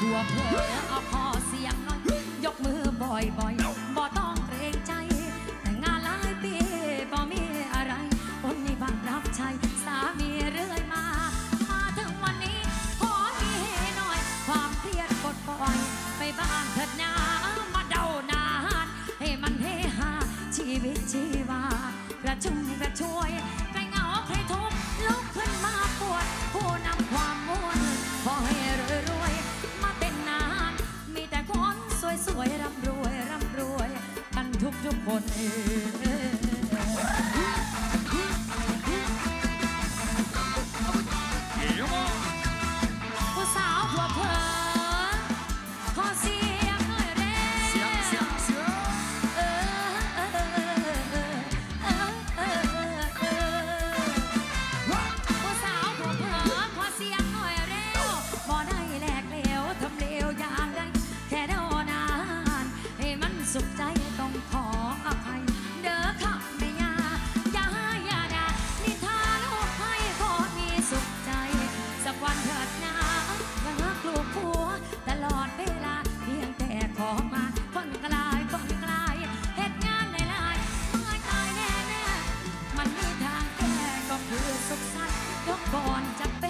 หัวเพื่อเอาพอเสียงน้อย ยกมือบ่อยบ่อยบ่ต้องเกรงใจ แต่งานหลายปีบ่มีอะไรคนในบ้านรับใช้สามีเรื่อยมา มาถึงวันนี้ขอมีหน่อย ความเครียดกดปล่อย ไปบ้างเถิดนามาเดานานให้มันเฮฮาชีวิตชีวากระชุ่มกระชวย ทุกทุกๆคนเออ สักยกก่อนจะเป็น